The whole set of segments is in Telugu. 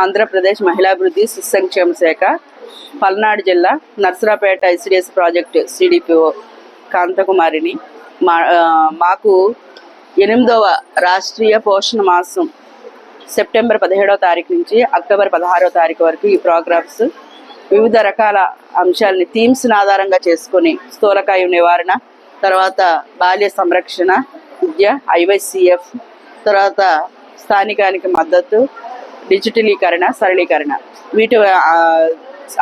ఆంధ్రప్రదేశ్ మహిళాభివృద్ధి శిశు సంక్షేమ శాఖ పల్నాడు జిల్లా నర్సరాపేట ఐసిడిఎస్ ప్రాజెక్టు సిడిపిఓ కాంతకుమారిని. మా మాకు ఎనిమిదవ రాష్ట్రీయ పోషణ మాసం సెప్టెంబర్ పదిహేడవ తారీఖు నుంచి అక్టోబర్ పదహారవ తారీఖు వరకు ఈ ప్రోగ్రామ్స్ వివిధ రకాల అంశాలని థీమ్స్ని ఆధారంగా చేసుకొని స్థూలకాయం నివారణ తర్వాత బాల్య సంరక్షణ విద్య ఐవైసిఎఫ్ తర్వాత స్థానికానికి మద్దతు డిజిటలీకరణ సరళీకరణ. వీటి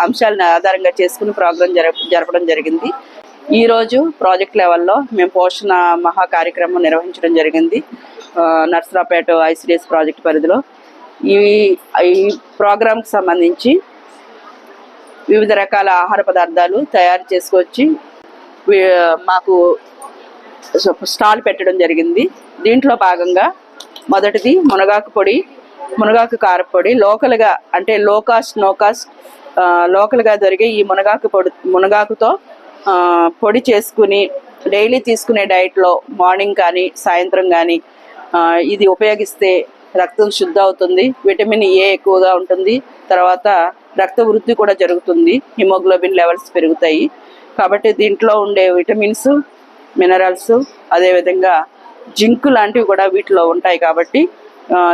అంశాలను ఆధారంగా చేసుకుని ప్రోగ్రాం జరప జరపడం జరిగింది. ఈరోజు ప్రాజెక్ట్ లెవెల్లో మేము పోషణ మహా కార్యక్రమం నిర్వహించడం జరిగింది నర్సరాపేట ఐసిడిఎస్ ప్రాజెక్ట్ పరిధిలో. ఈ ఈ ప్రోగ్రాంకి సంబంధించి వివిధ రకాల ఆహార పదార్థాలు తయారు చేసుకొచ్చి మాకు స్టాల్ పెట్టడం జరిగింది. దీంట్లో భాగంగా మొదటిది మునగాకు పొడి మునగాకు కారపొడి లోకల్గా అంటే లో కాస్ట్ నో కాస్ట్ లోకల్గా దొరికే ఈ మునగాకు పొడి మునగాకుతో పొడి చేసుకుని డైలీ తీసుకునే డైట్లో మార్నింగ్ కానీ సాయంత్రం కానీ ఇది ఉపయోగిస్తే రక్తం శుద్ధ అవుతుంది విటమిన్ ఏ ఎక్కువగా ఉంటుంది తర్వాత రక్త వృద్ధి కూడా జరుగుతుంది హిమోగ్లోబిన్ లెవెల్స్ పెరుగుతాయి. కాబట్టి దీంట్లో ఉండే విటమిన్స్ మినరల్స్ అదేవిధంగా జింక్ లాంటివి కూడా వీటిలో ఉంటాయి కాబట్టి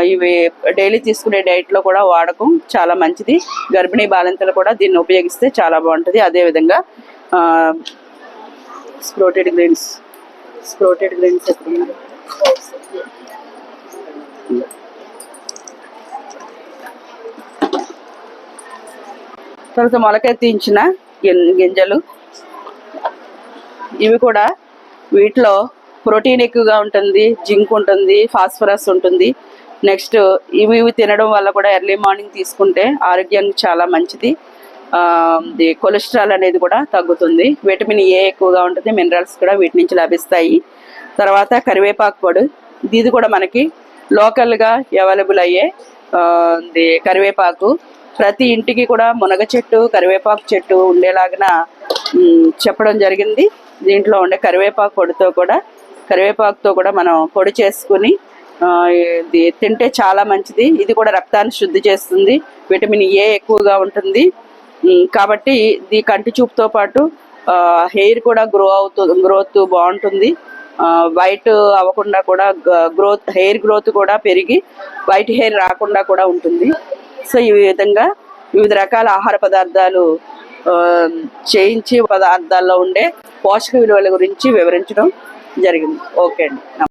ఇవి డైలీ తీసుకునే డైట్లో కూడా వాడకం చాలా మంచిది. గర్భిణీ బాలింతలు కూడా దీన్ని ఉపయోగిస్తే చాలా బాగుంటుంది. అదేవిధంగా స్ప్రోటెడ్ గ్రీన్స్ స్ప్రోటెడ్ గ్రీన్స్ తర్వాత మొలకెత్తించిన గిం- గింజలు. ఇవి కూడా వీటిలో ప్రోటీన్ ఎక్కువగా ఉంటుంది జింక్ ఉంటుంది ఫాస్ఫరస్ ఉంటుంది. నెక్స్ట్ ఇవి ఇవి తినడం వల్ల కూడా ఎర్లీ మార్నింగ్ తీసుకుంటే ఆరోగ్యానికి చాలా మంచిది. కొలెస్ట్రాల్ అనేది కూడా తగ్గుతుంది. విటమిన్ ఏ ఎక్కువగా ఉంటుంది మినరల్స్ కూడా వీటి నుంచి లభిస్తాయి. తర్వాత కరివేపాకు పొడి ఇది కూడా మనకి లోకల్గా అవైలబుల్ అయ్యే కరివేపాకు. ప్రతి ఇంటికి కూడా మునగ చెట్టు కరివేపాకు చెట్టు ఉండేలాగా చెప్పడం జరిగింది. దీంట్లో ఉండే కరివేపాకు పొడితో కూడా కరివేపాకుతో కూడా మనం పొడి చేసుకుని ఇది తింటే చాలా మంచిది. ఇది కూడా రక్తాన్ని శుద్ధి చేస్తుంది. విటమిన్ ఏ ఎక్కువగా ఉంటుంది. కాబట్టి ఇది కంటి చూపుతో పాటు హెయిర్ కూడా గ్రో అవుతుంది గ్రోత్ బాగుంటుంది. వైట్ అవ్వకుండా కూడా గ్రోత్ హెయిర్ గ్రోత్ కూడా పెరిగి వైట్ హెయిర్ రాకుండా కూడా ఉంటుంది. సో ఈ విధంగా వివిధ రకాల ఆహార పదార్థాలు చేయించే చేయించి పదార్థాల్లో ఉండే పోషక విలువల గురించి వివరించడం. జరిగింది. ఓకే అండి.